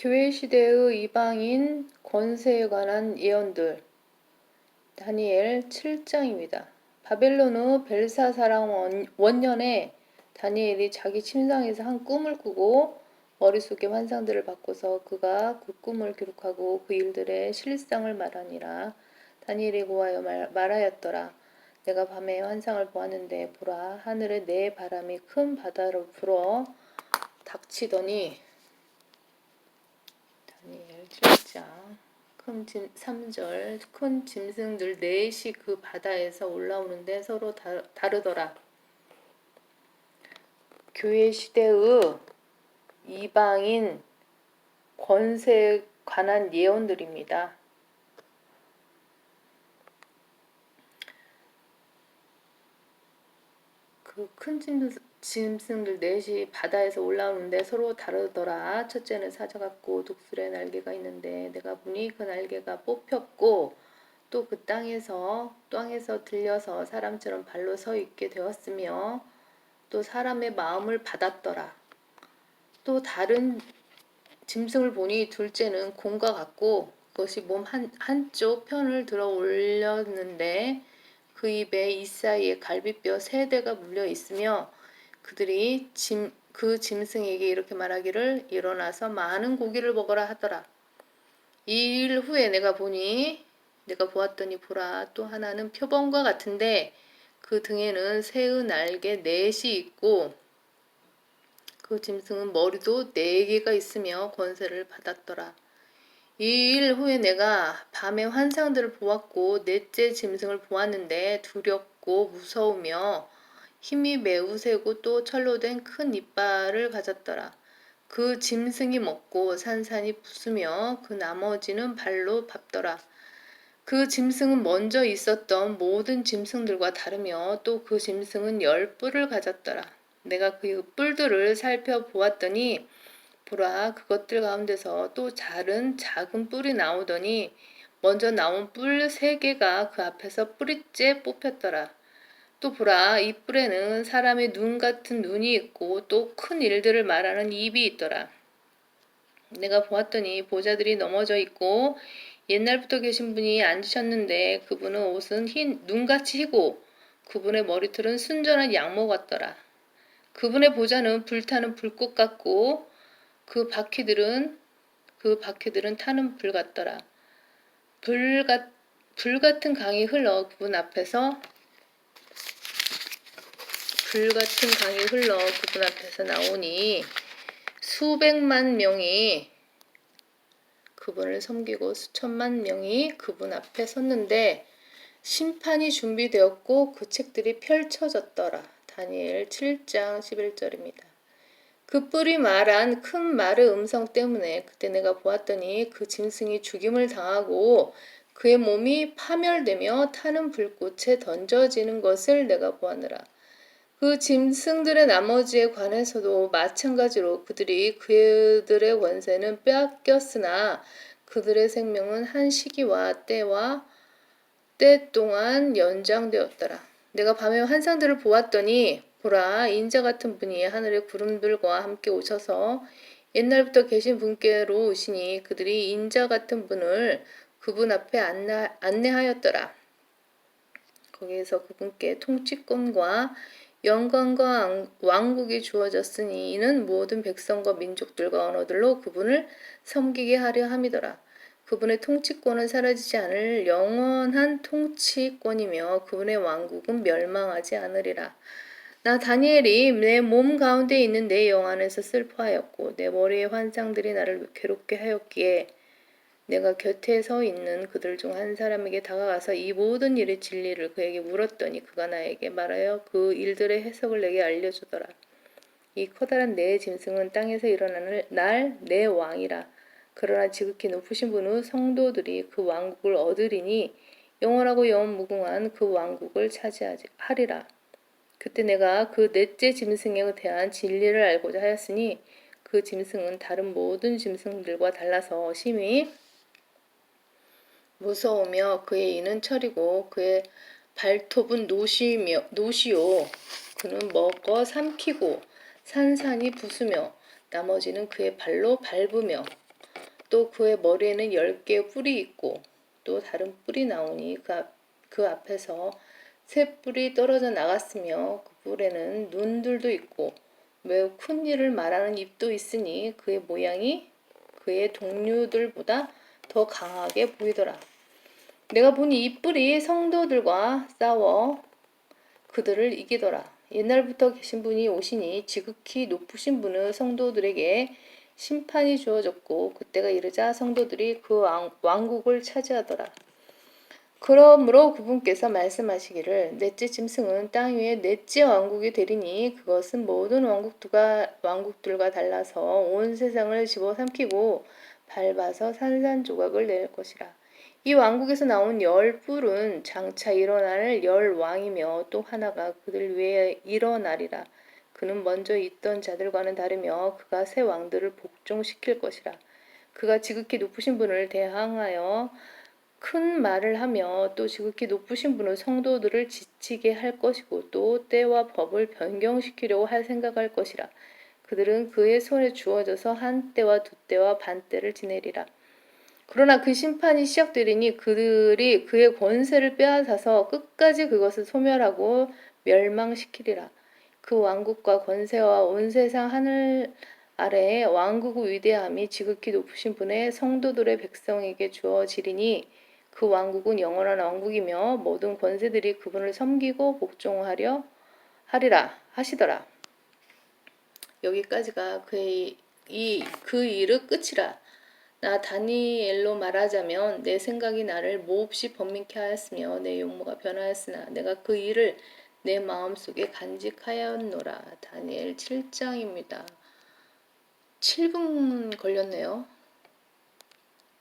교회 시대의 이방인 권세에 관한 예언들 다니엘 7장입니다. 바벨론의 벨사사랑 원- 원년에 다니엘이 자기 침상에서 한 꿈을 꾸고 머릿속에 환상들을 바꿔서 그가 그 꿈을 기록하고 그 일들의 실상을 말하니라. 다니엘이 고하여 말, 말하였더라. 내가 밤에 환상을 보았는데 보라 하늘에 내 바람이 큰 바다로 불어 닥치더니 다니엘 7장 큰 짐, 3절 큰 짐승들 넷이 그 바다에서 올라오는데 서로 다, 다르더라. 교회 시대의 이방인 권세에 관한 예언들입니다. 그 큰 짐승 들 넷이 바다에서 올라오는데 서로 다르더라. 첫째는 사자 같고 독수리의 날개가 있는데 내가 보니 그 날개가 뽑혔고 또 그 땅에서 땅에서 들려서 사람처럼 발로 서 있게 되었으며 또 사람의 마음을 받았더라. 또 다른 짐승을 보니 둘째는 곰과 같고 그것이 몸 한, 한쪽 편을 들어 올렸는데 그 입에 이 사이에 갈비뼈 세 대가 물려 있으며 그들이 짐, 그 짐승에게 이렇게 말하기를 일어나서 많은 고기를 먹어라 하더라. 이 일 후에 내가 보니 내가 보았더니 보라 또 하나는 표범과 같은데 그 등에는 새의 날개 넷이 있고 그 짐승은 머리도 네 개가 있으며 권세를 받았더라. 이 일 후에 내가 밤에 환상들을 보았고 넷째 짐승을 보았는데 두렵고 무서우며 힘이 매우 세고 또 철로 된 큰 이빨을 가졌더라. 그 짐승이 먹고 산산이 부수며 그 나머지는 발로 밟더라. 그 짐승은 먼저 있었던 모든 짐승들과 다르며 또 그 짐승은 열 뿔을 가졌더라. 내가 그 뿔들을 살펴보았더니 보라 그것들 가운데서 또 다른 작은 뿔이 나오더니 먼저 나온 뿔 세 개가 그 앞에서 뿌리째 뽑혔더라. 또 보라 이 뿔에는 사람의 눈 같은 눈이 있고 또 큰 일들을 말하는 입이 있더라. 내가 보았더니 보자들이 넘어져 있고 옛날부터 계신 분이 앉으셨는데 그분은 옷은 흰 눈같이 희고 그분의 머리털은 순전한 양모 같더라. 그분의 보자는 불타는 불꽃 같고 그 바퀴들은 그 바퀴들은 타는 불 같더라. 불, 같, 불 같은 강이 흘러 그분 앞에서 불 같은 강이 흘러 그분 앞에서 나오니 수백만 명이 그분을 섬기고 수천만 명이 그분 앞에 섰는데 심판이 준비되었고 그 책들이 펼쳐졌더라. 다니엘 7장 11절입니다. 그 뿔이 말한 큰 말의 음성 때문에 그때 내가 보았더니 그 짐승이 죽임을 당하고 그의 몸이 파멸되며 타는 불꽃에 던져지는 것을 내가 보았느라. 그 짐승들의 나머지에 관해서도 마찬가지로 그들이 그들의 권세는 빼앗겼으나 그들의 생명은 한 시기와 때와 때 동안 연장되었더라. 내가 밤에 환상들을 보았더니 보라 인자 같은 분이 하늘의 구름들과 함께 오셔서 옛날부터 계신 분께로 오시니 그들이 인자 같은 분을 그분 앞에 안내, 안내하였더라. 거기에서 그분께 통치권과 영광과 왕국이 주어졌으니 이는 모든 백성과 민족들과 언어들로 그분을 섬기게 하려 함이더라. 그분의 통치권은 사라지지 않을 영원한 통치권이며 그분의 왕국은 멸망하지 않으리라. 나 다니엘이 내 몸 가운데 있는 내 영 안에서 슬퍼하였고 내 머리의 환상들이 나를 괴롭게 하였기에 내가 곁에 서 있는 그들 중 한 사람에게 다가가서 이 모든 일의 진리를 그에게 물었더니 그가 나에게 말하여 그 일들의 해석을 내게 알려주더라. 이 커다란 내 짐승은 땅에서 일어나는 날 내 왕이라. 그러나 지극히 높으신 분의 성도들이 그 왕국을 얻으리니 영원하고 영원무궁한 그 왕국을 차지하리라. 그때 내가 그 넷째 짐승에 대한 진리를 알고자 하였으니 그 짐승은 다른 모든 짐승들과 달라서 심히 무서우며 그의 이는 철이고 그의 발톱은 노시며 노시요 그는 먹어 삼키고 산산이 부수며 나머지는 그의 발로 밟으며 또 그의 머리에는 열 개의 뿔이 있고 또 다른 뿔이 나오니 그, 앞, 그 앞에서 새 뿔이 떨어져 나갔으며 그 뿔에는 눈들도 있고 매우 큰 일을 말하는 입도 있으니 그의 모양이 그의 동료들보다 더 강하게 보이더라. 내가 보니 이 뿔이 성도들과 싸워 그들을 이기더라. 옛날부터 계신 분이 오시니 지극히 높으신 분은 성도들에게 심판이 주어졌고 그때가 이르자 성도들이 그 왕, 왕국을 차지하더라. 그러므로 그분께서 말씀하시기를 넷째 짐승은 땅 위에 넷째 왕국이 되리니 그것은 모든 왕국들과 왕국들과 달라서 온 세상을 집어삼키고 밟아서 산산조각을 낼 것이라. 이 왕국에서 나온 열 뿔은 장차 일어날 열 왕이며 또 하나가 그들 위에 일어나리라. 그는 먼저 있던 자들과는 다르며 그가 새 왕들을 복종시킬 것이라. 그가 지극히 높으신 분을 대항하여 큰 말을 하며 또 지극히 높으신 분은 성도들을 지치게 할 것이고 또 때와 법을 변경시키려고 할 생각할 것이라. 그들은 그의 손에 주어져서 한 때와 두 때와 반 때를 지내리라. 그러나 그 심판이 시작되리니 그들이 그의 권세를 빼앗아서 끝까지 그것을 소멸하고 멸망시키리라. 그 왕국과 권세와 온 세상 하늘 아래에 왕국의 위대함이 지극히 높으신 분의 성도들의 백성에게 주어지리니 그 왕국은 영원한 왕국이며 모든 권세들이 그분을 섬기고 복종하려 하리라 하시더라. 여기까지가 그의 이 그 일의 끝이라. 나 다니엘로 말하자면 내 생각이 나를 몹시 번민케 하였으며 내 용모가 변하였으나 내가 그 일을 내 마음속에 간직하였노라. 다니엘 7장입니다. 7분 걸렸네요.